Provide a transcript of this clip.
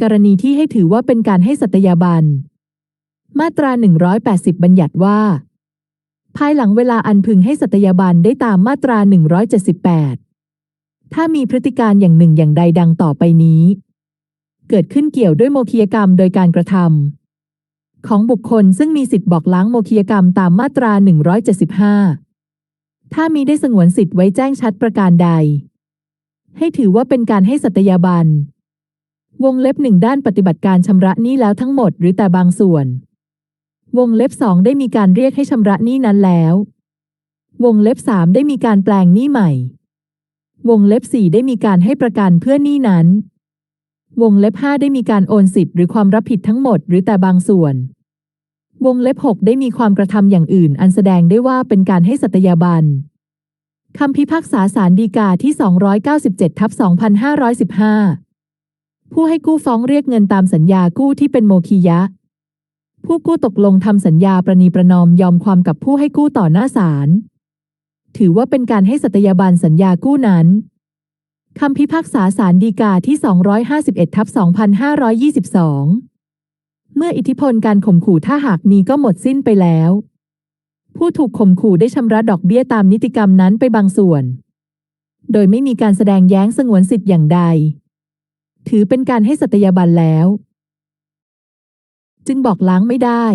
กรณีที่ให้ถือว่าเป็นการให้สัตยาบัน มาตรา 180 บัญญัติว่า ภายหลังเวลาอันพึงให้สัตยาบันได้ตามมาตรา 178 ถ้ามีพฤติการอย่างหนึ่งอย่างใดดังต่อไปนี้ เกิดขึ้นเกี่ยวด้วยโมคียกรรมโดยการกระทำของบุคคลซึ่งมีสิทธิ์บอกล้างโมคียกรรมตามมาตรา 175 ถ้ามีได้สงวนสิทธิ์ไว้แจ้งชัดประการใด ให้ถือว่าเป็นการให้สัตยาบัน วงเล็บหนึ่งด้านปฏิบัติการชำระหนี้แล้วทั้งหมดหรือแต่บางส่วน วงเล็บสองได้มีการเรียกให้ชำระหนี้นั้นแล้ว วงเล็บสามได้มีการแปลงหนี้ใหม่ วงเล็บสี่ได้มีการให้ประกันเพื่อหนี้นั้น วงเล็บห้าได้มีการโอนสิทธิ์หรือความรับผิดทั้งหมดหรือแต่บางส่วน วงเล็บหกได้มีความกระทำอย่างอื่น อันแสดงได้ว่าเป็นการให้สัตยาบันคำพิพากษาสารดีกาที่ 297ทับ2515 ผู้ให้กู้ฟ้องเรียกเงินตามสัญญากู้ที่เป็นโมคียะ ผู้กู้ตกลงทำสัญญาประนีประนอมยอมความกับผู้ให้กู้ต่อหน้าศาล ถือว่าเป็นการให้สัตยาบันสัญญากู้นั้นคำพิพากษาสารดีกาที่ 251ทับ2522 เมื่ออิทธิพลการข่มขู่ถ้าหากมีก็หมดสิ้นไปแล้ว ผู้ถูกข่มขู่ได้ชำระดอกเบี้ยตามนิติกรรมนั้นไปบางส่วน โดยไม่มีการแสดงแย้งสงวนสิทธิ์อย่างใด ถือเป็นการให้สัตยาบันแล้ว จึงบอกล้างไม่ได้